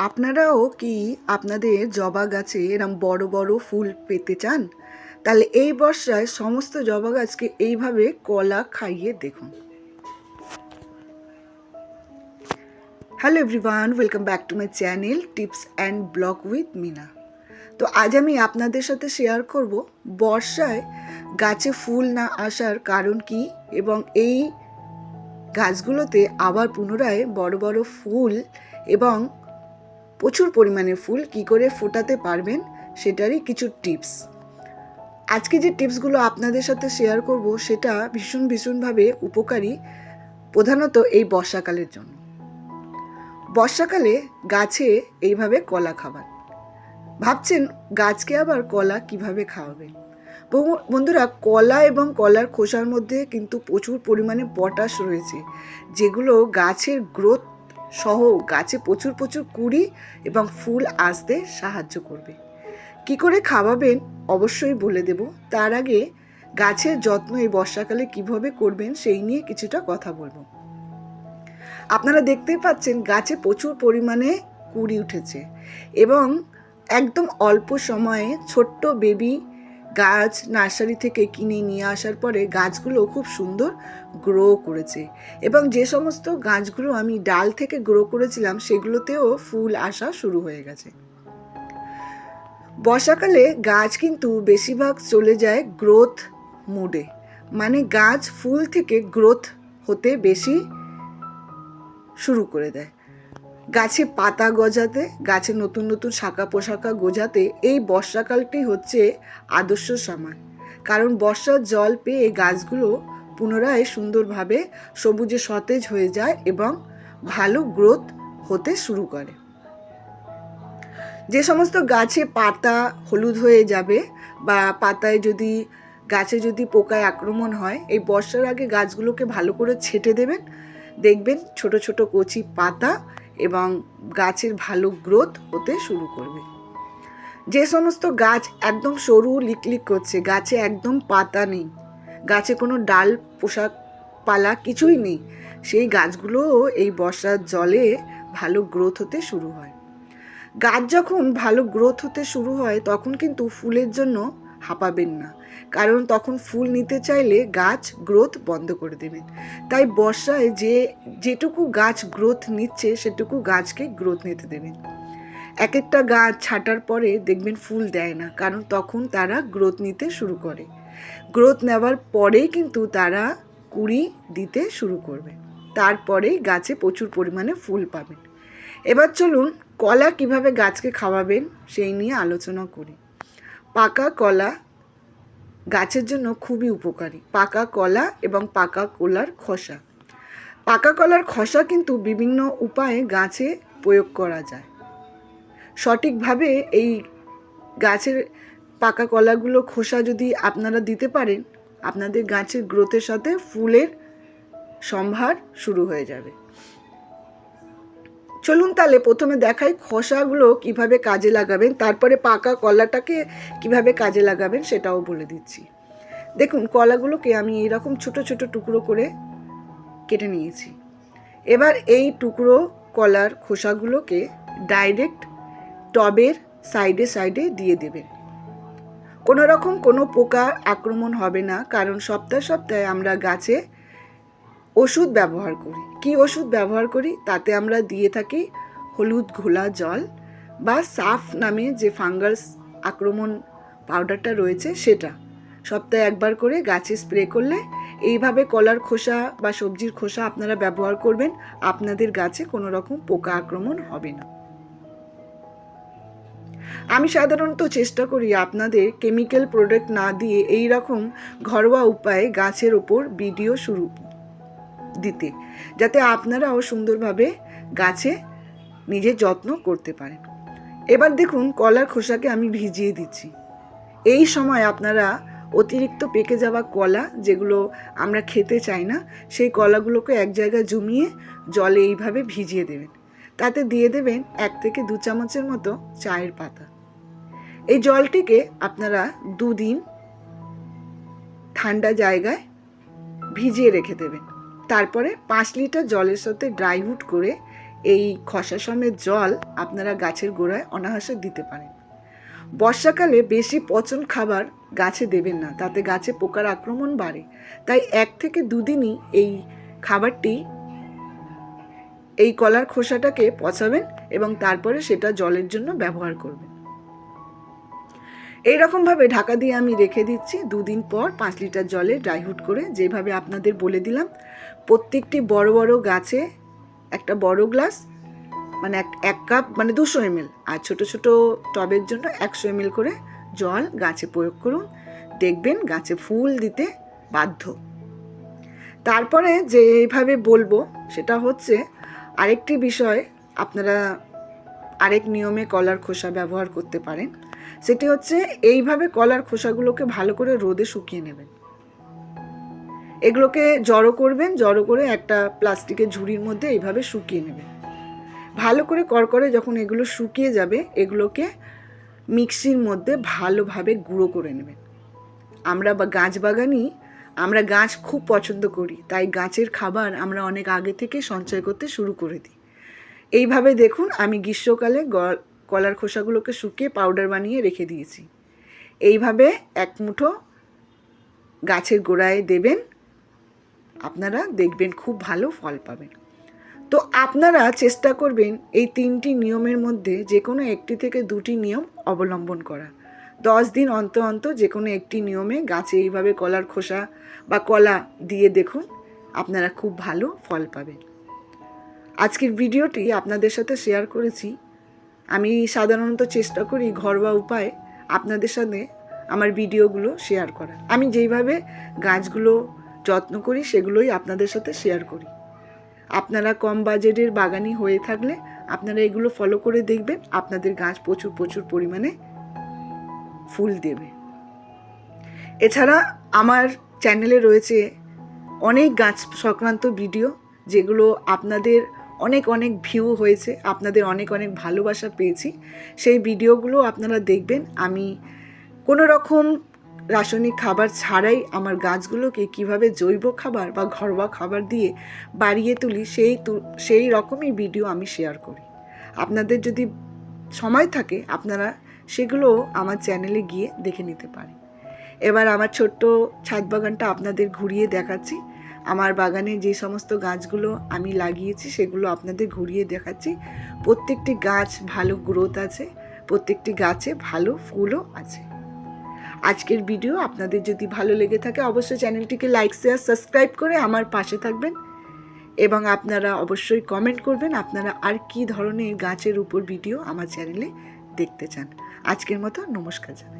আপনারাও কি আপনাদের জবা গাছে এরম বড় বড় ফুল পেতে চান? তাহলে এই বর্ষায় সমস্ত জবা গাছকে এইভাবে কলা খাইয়ে দেখুন। Hello everyone welcome back to my channel tips and blog with Mina তো আজ আমি আপনাদের সাথে শেয়ার করব বর্ষায় গাছে ফুল না আসার কারণ কি এবং এই গাছগুলোতে আবার পুনরায় বড় বড় ফুল এবং প্রচুর পরিমাণে ফুল কি করে ফোটাতে পারবেন সেটারই কিছু টিপস। আজকে যে টিপসগুলো আপনাদের সাথে শেয়ার করব সেটা ভীষণ ভীষণভাবে উপকারী, প্রধানত এই বর্ষাকালের জন্য। বর্ষাকালে গাছে এইভাবে কলা খাবার। ভাবছেন গাছকে আবার কলা কীভাবে খাওয়াবেন বন্ধু- বন্ধুরা, কলা এবং কলার খোসার মধ্যে কিন্তু প্রচুর পরিমাণে পটাশ রয়েছে, যেগুলো গাছের গ্রোথ সহ গাছে প্রচুর প্রচুর কুড়ি এবং ফুল আসতে সাহায্য করবে। কি করে খাওয়াবেন অবশ্যই বলে দেব। তার আগে গাছের যত্ন এই বর্ষাকালে কীভাবে করবেন সেই নিয়ে কিছুটা কথা বলব। আপনারা দেখতেই পাচ্ছেন গাছে প্রচুর পরিমাণে কুড়ি উঠেছে এবং একদম অল্প সময়ে ছোট্ট বেবি গাছ নার্সারি থেকে কিনে নিয়ে আসার পরে গাছগুলো খুব সুন্দর গ্রো করেছে। এবং যে সমস্ত গাছগুলো আমি ডাল থেকে গ্রো করেছিলাম, সেগুলোতেও ফুল আসা শুরু হয়ে গেছে। বর্ষাকালে গাছ কিন্তু বেশিরভাগ চলে যায় গ্রোথ মুডে মানে গাছ ফুল থেকে গ্রোথ হতে বেশি শুরু করে দেয়। গাছে পাতা গজাতে, গাছে নতুন নতুন শাখা পোশাকা গজাতে এই বর্ষাকালটি হচ্ছে আদর্শ সময়। কারণ বর্ষার জল পেয়ে গাছগুলো পুনরায় সুন্দরভাবে সবুজে সতেজ হয়ে যায় এবং ভালো গ্রোথ হতে শুরু করে। যে সমস্ত গাছে পাতা হলুদ হয়ে যাবে বা পাতায় যদি, গাছে যদি পোকায় আক্রমণ হয়, এই বর্ষার আগে গাছগুলোকে ভালো করে ছেটে দেবেন। দেখবেন ছোট ছোট কচি পাতা এবং গাছের ভালো গ্রোথ হতে শুরু করবে। যে সমস্ত গাছ একদম সরু লিকলিক করছে, গাছে একদম পাতা নেই, গাছে কোনো ডাল, পোশাক, পালা কিছুই নেই, সেই গাছগুলোও এই বর্ষার জলে ভালো গ্রোথ হতে শুরু হয়। গাছ যখন ভালো গ্রোথ হতে শুরু হয়, তখন কিন্তু ফুলের জন্য হাঁপাবেন না। কারণ তখন ফুল নিতে চাইলে গাছ গ্রোথ বন্ধ করে দেবেন। তাই বর্ষায় যে, যেটুকু গাছ গ্রোথ নিচ্ছে সেটুকু গাছকে গ্রোথ নিতে দেবেন। এক একটা গাছ ছাটার পরে দেখবেন ফুল দেয় না, কারণ তখন তারা গ্রোথ নিতে শুরু করে। গ্রোথ নেওয়ার পরেই কিন্তু তারা কুড়ি দিতে শুরু করবে। তারপরেই গাছে প্রচুর পরিমাণে ফুল পাবেন। এবার চলুন কলা কীভাবে গাছকে খাওয়াবেন সেই নিয়ে আলোচনা করি। পাকা কলা গাছের জন্য খুবই উপকারী। পাকা কলা এবং পাকা কলার খোসা। পাকা কলার খোসা কিন্তু বিভিন্ন উপায়ে গাছে প্রয়োগ করা যায়। সঠিকভাবে এই গাছের পাকা কলাগুলো খোসা যদি আপনারা দিতে পারেন, আপনাদের গাছের গ্রোথের সাথে ফুলের সম্ভার শুরু হয়ে যাবে। চলুন তাহলে প্রথমে দেখাই খোসাগুলো কীভাবে কাজে লাগাবেন, তারপরে পাকা কলাটাকে কীভাবে কাজে লাগাবেন সেটাও বলে দিচ্ছি। দেখুন, কলাগুলোকে আমি এরকম ছোট ছোট টুকরো করে কেটে নিয়েছি। এবার এই টুকরো কলার খোসাগুলোকে ডাইরেক্ট টবের সাইডে সাইডে দিয়ে দেবেন। কোনো রকম কোনো পোকা আক্রমণ হবে না, কারণ সপ্তাহে সপ্তাহে আমরা গাছে ওষুধ ব্যবহার করি। কি ওষুধ ব্যবহার করি? তাতে আমরা দিয়ে থাকি হলুদ ঘোলা জল বা সাফ নামে যে ফাঙ্গাস আক্রমণ পাউডারটা রয়েছে সেটা। সপ্তাহে একবার করে গাছে স্প্রে করলে এইভাবে কলার খোসা বা সবজির খোসা আপনারা ব্যবহার করবেন, আপনাদের গাছে কোনো রকম পোকা আক্রমণ হবে না। আমি সাধারণত চেষ্টা করি আপনাদের কেমিক্যাল প্রোডাক্ট না দিয়ে এই রকম ঘরোয়া উপায়ে গাছের ওপর ভিডিও শুরু দিতে, যাতে আপনারাও সুন্দরভাবে গাছে নিজের যত্ন করতে পারেন। এবার দেখুন কলার খোসাকে আমি ভিজিয়ে দিচ্ছি। এই সময় আপনারা অতিরিক্ত পেকে যাওয়া কলা, যেগুলো আমরা খেতে চাই না, সেই কলাগুলোকে এক জায়গায় জমিয়ে জলে এইভাবে ভিজিয়ে দেবেন। তাতে দিয়ে দেবেন এক থেকে দু চামচের মতো চায়ের পাতা। এই জলটিকে আপনারা দুদিন ঠান্ডা জায়গায় ভিজিয়ে রেখে দেবেন। তারপরে পাঁচ লিটার জলের সাথে ড্রাই ফ্রুট করে এই খসা সমেত জল আপনারা গাছের গোড়ায় অনায়াসে দিতে পারেন। বর্ষাকালে বেশি পচন খাবার গাছে দেবেন না, তাতে গাছে পোকার আক্রমণ বাড়ে। তাই এক থেকে দুদিনই এই খাবারটি এই কলার খোসাটাকে পচাবেন এবং তারপরে সেটা জলের জন্য ব্যবহার করবেন। এইরকমভাবে ঢাকা দিয়ে আমি রেখে দিচ্ছি। দুদিন পর পাঁচ লিটার জলে ড্রাইহুট করে যেভাবে আপনাদের বলে দিলাম। প্রত্যেকটি বড় বড় গাছে একটা বড় গ্লাস মানে এক এক কাপ মানে দুশো এমএল আর ছোট ছোট টবের জন্য একশো এমএল করে জল গাছে প্রয়োগ করুন। দেখবেন গাছে ফুল দিতে বাধ্য। তারপরে যেভাবে বলব, সেটা হচ্ছে আরেকটি বিষয় আপনারা আরেক নিয়মে কলার খোসা ব্যবহার করতে পারেন। সেটি হচ্ছে এইভাবে কলার খোসাগুলোকে ভালো করে রোদে শুকিয়ে নেবেন। এগুলোকে জড়ো করবেন, জড়ো করে একটা প্লাস্টিকের ঝুড়ির মধ্যে এইভাবে শুকিয়ে নেবেন। ভালো করে করকরে যখন এগুলো শুকিয়ে যাবে, এগুলোকে মিক্সির মধ্যে ভালোভাবে গুঁড়ো করে নেবেন। আমরা বা গাছ বাগানি আমরা গাছ খুব পছন্দ করি, তাই গাছের খাবার আমরা অনেক আগে থেকে সঞ্চয় করতে শুরু করে দিই। এইভাবে দেখুন আমি গ্রীষ্মকালে কলার খোসাগুলোকে শুকিয়ে পাউডার বানিয়ে রেখে দিয়েছি। এইভাবে এক মুঠো গাছের গোড়ায় দেবেন। আপনারা দেখবেন খুব ভালো ফল পাবেন। তো আপনারা চেষ্টা করবেন এই তিনটি নিয়মের মধ্যে যে কোনো একটি থেকে দুটি নিয়ম অবলম্বন করা। দশ দিন অন্তর অন্তর যে কোনো একটি নিয়মে গাছে এইভাবে কলার খোসা বা কলা দিয়ে দেখুন, আপনারা খুব ভালো ফল পাবেন। আজকের ভিডিওটি আপনাদের সাথে শেয়ার করেছি। আমি সাধারণত চেষ্টা করি ঘরোয়া উপায়ে আপনাদের সাথে আমার ভিডিওগুলো শেয়ার করা আমি যেইভাবে গাছগুলো যত্ন করি, সেগুলোই আপনাদের সাথে শেয়ার করি। আপনারা কম বাজেটের বাগানি হয়ে থাকলে আপনারা এগুলো ফলো করে দেখবেন, আপনাদের গাছ প্রচুর প্রচুর পরিমাণে ফুল দেবে। এছাড়া আমার চ্যানেলে রয়েছে অনেক গাছ সংক্রান্ত ভিডিও, যেগুলো আপনাদের অনেক অনেক ভিউ হয়েছে, আপনাদের অনেক অনেক ভালোবাসা পেয়েছি। সেই ভিডিওগুলো আপনারা দেখবেন, আমি কোনো রকম রাসায়নিক খাবার ছাড়াই আমার গাছগুলোকে কীভাবে জৈব খাবার বা ঘরোয়া খাবার দিয়ে বাড়িয়ে তুলি, সেই সেই রকমই ভিডিও আমি শেয়ার করি। আপনাদের যদি সময় থাকে, আপনারা সেগুলো আমার চ্যানেলে গিয়ে দেখে নিতে পারেন। এবার আমার ছোট্ট ছাদ বাগানটা আপনাদের ঘুরিয়ে দেখাচ্ছি। আমার বাগানে যে সমস্ত গাছগুলো আমি লাগিয়েছি, সেগুলো আপনাদের ঘুরিয়ে দেখাচ্ছি। প্রত্যেকটি গাছ ভালো গ্রোথ আছে, প্রত্যেকটি গাছে ভালো ফুলও আছে। আজকের ভিডিও আপনাদের যদি ভালো লেগে থাকে, অবশ্যই চ্যানেলটিকে লাইক শেয়ার সাবস্ক্রাইব করে আমার পাশে থাকবেন। এবং আপনারা অবশ্যই কমেন্ট করবেন, আপনারা আর কি ধরনের গাছের উপর ভিডিও আমার চ্যানেলে দেখতে চান। আজকের মতো নমস্কার জানাই।